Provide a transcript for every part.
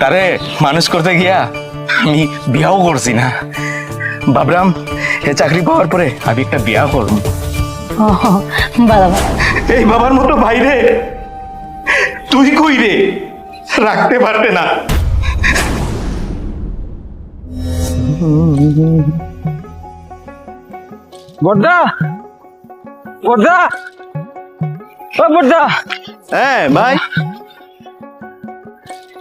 তারে মানুষ করতে গিয়া আমি বিয়াও করছি না। ভাবলাম এ চাকরি পাওয়ার পরে আমি একটা বিয়া করব। বাবা বাবা। এই বাবার মতো ভাইরে তুই কই রে? রাখতে পারবে না। বর্দা বর্দা। ও বর্দা। হ্যাঁ ভাই।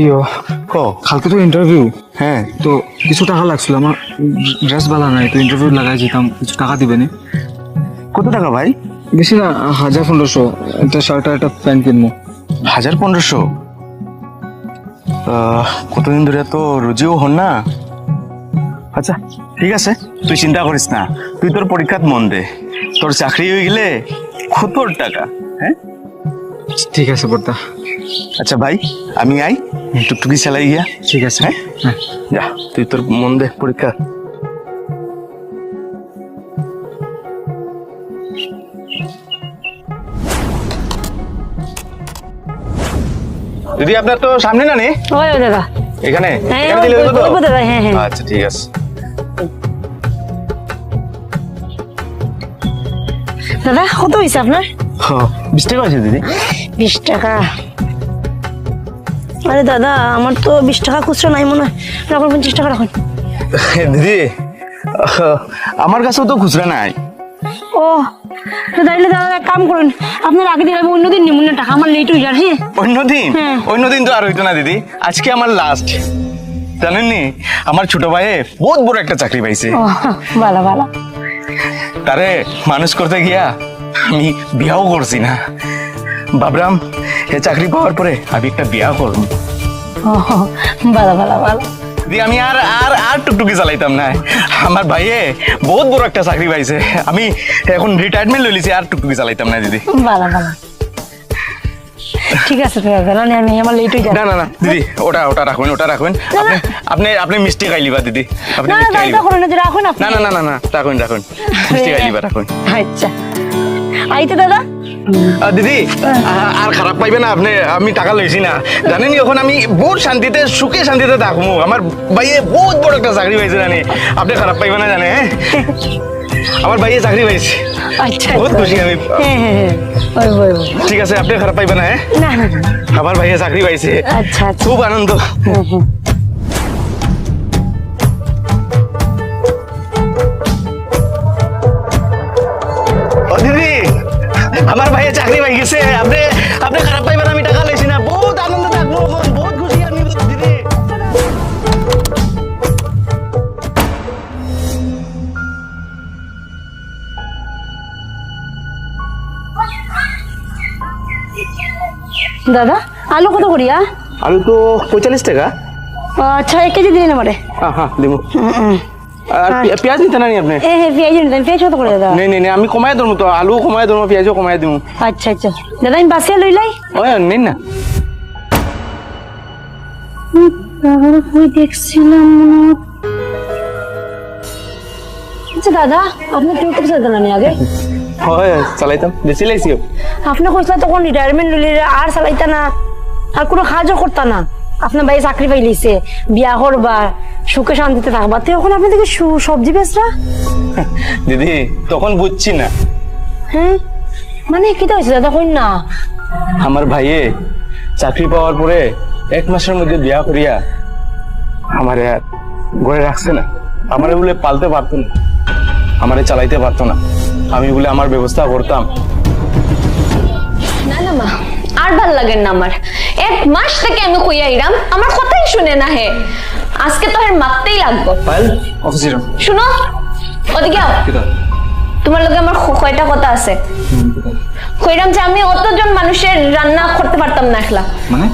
ইয়ো ও কালকে তো ইন্টারভিউ হ্যাঁ। তো কিছু টাকা লাগছিল আমার ড্রেস ভালো নাই তো ইন্টারভিউ লাগাই যেতাম কিছু টাকা দিবেনি। কত টাকা ভাই? বেশি না হাজার পনেরোশো একটা শার্ট আর একটা প্যান্ট কিনবো। হাজার পনেরোশো? কতদিন ধরে তো রুজিও হন না? আচ্ছা ঠিক আছে তুই চিন্তা করিস না তুই তোর পরীক্ষাত মন দে। তোর চাকরি হয়ে গেলে কত টাকা হ্যাঁ? ঠিক আছে বর্দা। আচ্ছা ভাই আমি আই টুকটুকি চালাই গিয়া। ঠিক আছে। হ্যাঁ? হ্যাঁ। যা তুই তোর মন দে পরীক্ষা। দিদি আপনার তো সামনে না নে ওই দাদা। এখানে? হ্যাঁ, এখানে দিলে তো? ওই- ওই দাদা, হ্যাঁ, হ্যাঁ। আচ্ছা ঠিক আছে। দাদা কত হয়েছে আপনার? বিশ টাকা আছে দিদি। বিশ টাকা? আরে দাদা আমার তো বিশ টাকা খুচরো নাই মনে হয়। রাখুন পঞ্চাশ টাকা রাখুন। দিদি আমার কাছেও তো খুচরা নাই। ও দাদা এক কাম করুন আপনার আগে দিলে আমি অন্যদিন নিমুন টাকা আমার লেট হয়ে হ্যাঁ? অন্যদিন? হ্যাঁ। অন্যদিন তো আর হইতো না দিদি আজকে আমার লাস্ট জানেননি? আমার ছোট ভাইয়ে বহুত বড় একটা চাকরি পাইছে। ভালো ভালো তারে মানুষ করতে গিয়া আমি বিয়াও করছি না। ভাবলাম এ চাকরি পাওয়ার পরে আমি একটা বিয়া করব। ভালো ভালো ভালো। দিয়ে আমি আর আর আর টুকটুকি চালাইতাম না। আমার ভাইয়ে বহুত বড় একটা চাকরি পাইছে। আমি এখন রিটায়ারমেন্ট লই আর টুকটুকি চালাইতাম না দিদি। ভালো ভালো। ঠিক আছে ঠিক আছে না আমি আমার লেট হয়ে না না না দিদি ওটা ওটা রাখবেন ওটা রাখবেন আপনি আপনি আপনি মিষ্টি খাইলিবা দিদি। আপনি না না মিষ্টি না না না না না রাখুন রাখুন। মিষ্টি খাইলিবা রাখুন। আচ্ছা। আইতে দাদা। দিদি আর খারাপ পাইবে না আপনি আমি টাকা লইছি না। জানেন এখন আমি বহুত শান্তিতে সুখে শান্তিতে থাকব আমার ভাইয়ে বহুত বড় একটা চাকরি পাইছে জানি। আপনি খারাপ পাইবে না জানে হ্যাঁ? আমার ভাইয়ে চাকরি পাইছে। আচ্ছা বহুত আচ্ছা। খুশি আমি। হ্যাঁ হ্যাঁ। ঠিক আছে আপনি খারাপ পাইবে না হ্যাঁ। আমার ভাইয়ে চাকরি পাইছে। আচ্ছা আচ্ছা। খুব আনন্দ। চাকরি পাই গেছে। আপনি আপনি খারাপ পাইবেন আমি টাকা লইছি না। বহুত আনন্দ থাকব বহুত খুশি আমি দিদি দাদা আলু কত করিয়া আলু তো পঁয়তাল্লিশ টাকা। আচ্ছা এক কেজি দিন আমারে হ্যাঁ হ্যাঁ দিব আর পেঁয়াজ নিতে না আপনি? এ হ্যাঁ পেঁয়াজ নিতেন পেঁয়াজ কত করে দাদা? নেই নেই নেই, আমি কমাই দেবো তো আলু কমাই দেবো পেঁয়াজও কমাই দেবো। আচ্ছা আচ্ছা। দাদা আমি বাসিয়া লই লাই। ওই নেই না। তারপরে কই দেখছিলাম আচ্ছা দাদা আপনি আগে? হয় চালাইতাম। বেশি লাইছি। আপনি কইছিলেন তখন রিটায়ারমেন্ট লইলে আর চালাইতা না আর কোনো কাজও করতা না। আপনার ভাই চাকরি পাইলিছে বিয়া করবা সুখে শান্তিতে থাকবা। তো এখন আপনি দেখি সবজি বেচরা? দিদি তখন বুঝছি না। হ্যাঁ? মানে কি তো হয়েছে দাদা কই না। আমার ভাইয়ে চাকরি পাওয়ার পরে এক মাসের মধ্যে বিয়া করিয়া আমারে আর ঘরে রাখছে না। আমারে বলে পালতে পারতো না। আমারে চালাইতে পারতো না। আমি বলে আমার ব্যবস্থা করতাম। ভালো লাগেন না আমার। এক মাস থেকে আমি কইয়া ইরাম আমার কথাই শুনে না হে। আজকে তো হের মারতেই লাগবো। পাইল অফিসে যাও শুনো ওদিকে আও। তোমার লগে আমার কয়টা কথা আছে। কইরাম যে আমি অতজন মানুষের রান্না করতে পারতাম না একলা। মানে?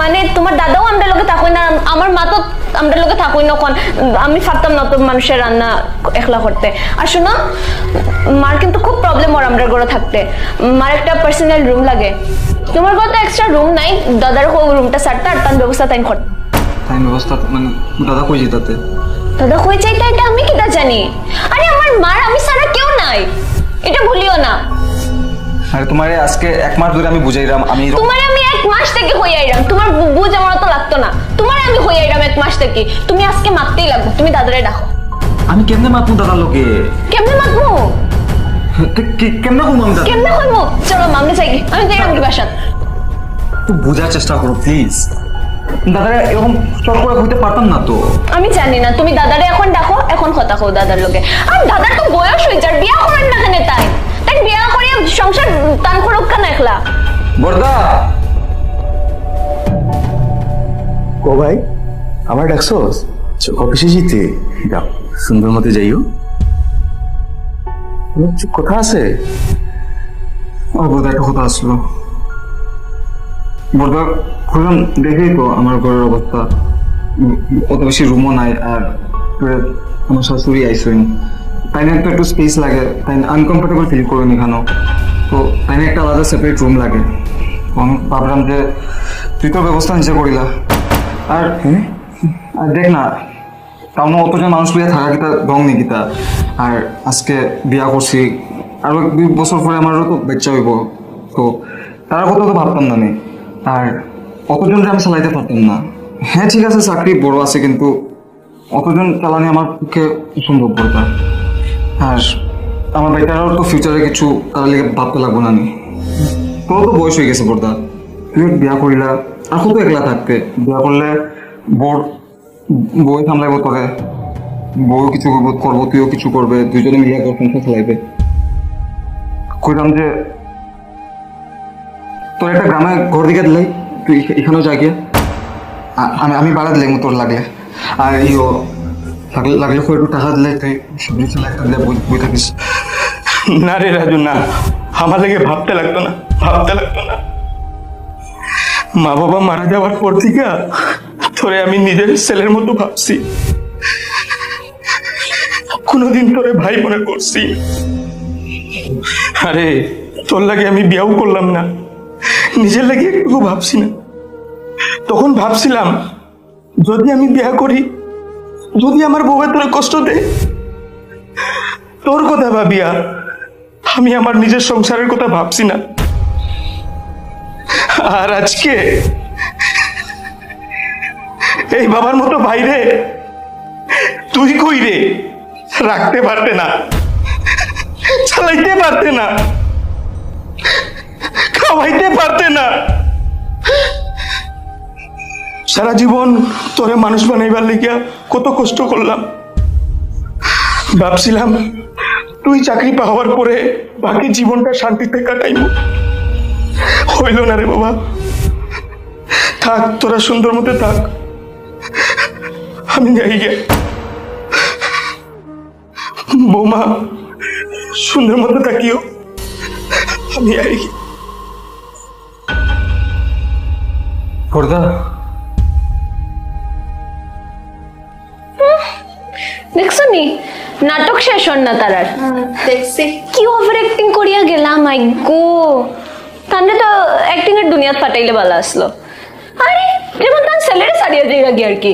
মানে তোমার দাদাও আমরা লোকে থাকুই না আমার মা তো আমরা লোকে থাকুই না কোন আমি পারতাম না তো মানুষের রান্না একলা করতে। আর শোনো মার কিন্তু খুব প্রবলেম ওর আমরা ঘরে থাকতে। মার একটা পার্সোনাল রুম লাগে। তোমার ঘরে তো এক্সট্রা রুম নাই দাদার রুমটা সারতে আর তার ব্যবস্থা তাই করতে তাই ব্যবস্থা মানে দাদা কই যেতাতে? দাদা কই চাইটা এটা আমি কিটা জানি? আরে আমার মার আমি সারা কেউ নাই। এটা ভুলিও না। আরে তোমারে আজকে এক মাস ধরে আমি বুঝাইলাম আমি তোমার আমি এক মাস থেকে হয়ে আইলাম। তোমার বুঝ আমার তো লাগতো না। তোমার আমি হই এরম এক মাস থেকে। তুমি আজকে মারতেই লাগবো। তুমি দাদারে ডাকো। আমি কেমনে মাতমু দাদার লোকে কেমনে মাতবো কেমনে কম আমি দাদা? কেমনে কইমু চলো মামনি চাই আমি যাই আমি বাসাত একটু বোঝার চেষ্টা করো প্লিজ দাদারা এরকম চট করে হইতে পারতাম না তো। আমি জানি না তুমি দাদারে এখন ডাকো এখন কথা কও দাদার লোকে আর দাদার তো বয়স হয়ে যার বিয়া করেন না কেন তাই? করে সংসার টান করুক কেন একলা? বর্দা! ও ভাই আমার ডাকছোস? অফিসে যেতে যাও। সুন্দর মতো যাইও। কথা আছে? ও একটা কথা আসলো। বর্দা খুললাম দেখেই তো আমার ঘরের অবস্থা। অত বেশি রুমও নাই আর আমার শাশুড়ি আইসেন। তাই না একটু একটু স্পেস লাগে। তাই আনকমফোর্টেবল ফিল করুন এখানেও তো তাই না একটা আলাদা সেপারেট রুম লাগে। আমি ভাবলাম যে তুই তো ব্যবস্থা নিচে করিলা। আর আর দেখ না কারণ অতজন মানুষ বিয়ে থাকা কিতা রং নেই কিতা? আর আজকে বিয়া করছি আরও দুই বছর পরে আমারও তো বাচ্চা হইব। তো তার কথা তো ভাবতাম না নে। আর অতজনকে আমি চালাইতে পারতাম না। হ্যাঁ ঠিক আছে চাকরি বড় আছে কিন্তু অতজন চালানি আমার পক্ষে অসম্ভব করতাম আর আমার বেটারও তো ফিউচারে কিছু তার লেগে ভাবতে লাগবো না নি তোরও তো বয়স হয়ে গেছে, বর্দা। তুই বিয়া করিলা, আর কত একলা থাকতে? বিয়া করলে বোর বই সামলাইব তোরে বউ কিছু করব করব, তুইও কিছু করবে দুজনে মিলিয়ে ঘর সংসার চালাইবে। কইলাম যে, তোর একটা গ্রামে ঘর দিকে দিলাই তুই এখানেও যা গিয়ে আমি আমি বাড়া দিলাই তোর লাগলে আর ইও লাগলে টাকা দিলে সবজি একটা দিলে থাকিস। না রে রাজু, না। আমার ভাবতে লাগতো না, ভাবতে লাগতো না। মা বাবা মারা যাওয়ার পর থেকে তোরে আমি নিজের ছেলের মতো ভাবছি। কোনোদিন তোরে ভাই মনে করছি। আরে, তোর লাগে আমি বিয়াও করলাম না। নিজের লাগে একটু ভাবছি না। তখন ভাবছিলাম, যদি আমি বিয়া করি যদি আমার বউয়ে তোরে কষ্ট দেয় তোর কথা ভাবিয়া আমি আমার নিজের সংসারের কথা ভাবছি না। আর আজকে এই বাবার মতো ভাইরে তুই কই রে? রাখতে পারতে না, চালাইতে পারতে না, খাওয়াইতে পারতে না। সারা জীবন তোরে মানুষ বানাইবার লিখিয়া কত কষ্ট করলাম। ভাবছিলাম, তুই চাকরি পাওয়ার পরে বাকি জীবনটা শান্তিতে কাটাইব। হইল না রে বাবা। থাক, তোরা সুন্দর মতো থাক। আমি যাই গে। বৌমা, সুন্দর মতো থাকিও। আমি যাই গে। বর্দা দেখছ নি? নাটক শেষ হন না তারার। দেখছি। কি ওভার অ্যাক্টিং করিয়া গেলাম গো তাহলে তো অ্যাক্টিং এর দুনিয়াত ফাটাইলে ভালো আসলো। আরে যেমন তার স্যালারি সারিয়া দিয়ে আর কি।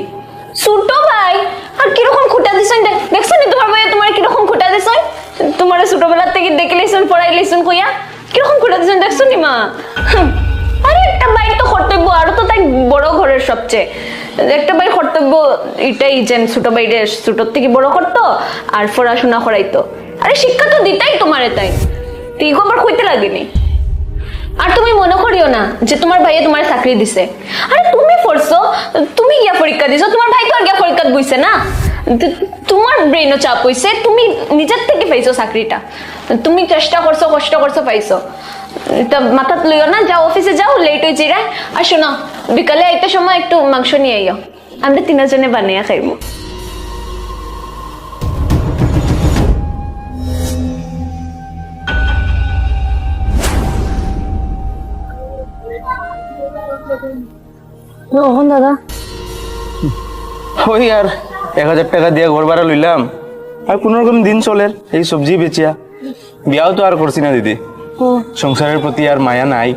ছোটো ভাই আর কীরকম খুঁটা দিছেন দেখছ নি তোমার ভাই তোমার কীরকম খুঁটা দিছেন? তোমার ছোটবেলার থেকে দেখে লিসুন পড়াই লিসুন কইয়া? কীরকম খুঁটা দিছেন দেখছ নি মা। আরে একটা বাইর তো কর্তব্য আরও তো তাই বড় ঘরের সবচেয়ে। একটা বাইর কর্তব্য এটাই যে ছোট বাইরে ছোটর থেকে বড় করতো আর পড়াশোনা করাইতো। আরে শিক্ষা তো দিতাই তোমারে তাই। তুই আবার কইতে লাগেনি? আর তুমি মনে করিও না যে তোমার ভাইয়ে তোমার চাকরি দিছে। আরে তুমি পড়ছো, তুমি গিয়া পরীক্ষা দিছো, তোমার ভাই তো আর গিয়া পরীক্ষা বইছে না। তোমার ব্রেনও চাপ হইছে, তুমি নিজের থেকে পাইছো চাকরিটা। তুমি চেষ্টা করছ, কষ্ট করছ, পাইছো। তা মাথাত লইও না যাও অফিসে যাও লেট হয়ে জিরা আর শোনো বিকালে একটা সময় একটু মাংস নিয়ে আইও। আমরা তিনজনে বানিয়ে খাইবো। ওহন দাদা। ওই আর এক হাজার টাকা দিয়ে ঘর ভাড়া লইলাম। আর কোন রকম দিন চলে এই সবজি বেচিয়া। বিয়াও তো আর করছি না দিদি। সংসারের প্রতি আর মায়া নাই।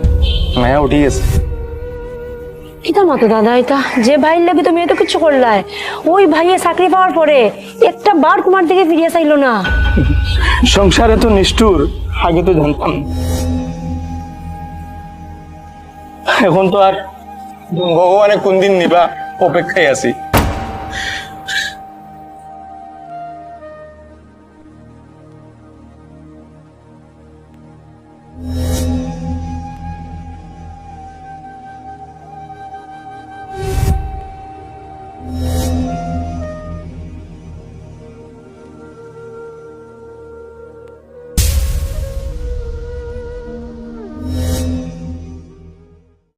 মায়া উঠি গেছে। কিতার মতো দাদা এটা? যে ভাইয়ের লাগে তুমি এত কিছু করলাই ওই ভাইয়ে চাকরি পাওয়ার পরে একটা বার তোমার দিকে ফিরিয়ে চাইলো না। সংসারে তো নিষ্ঠুর আগে তো জানতাম। এখন তো আর ভগবানে কোন দিন নিবা অপেক্ষায় আছি।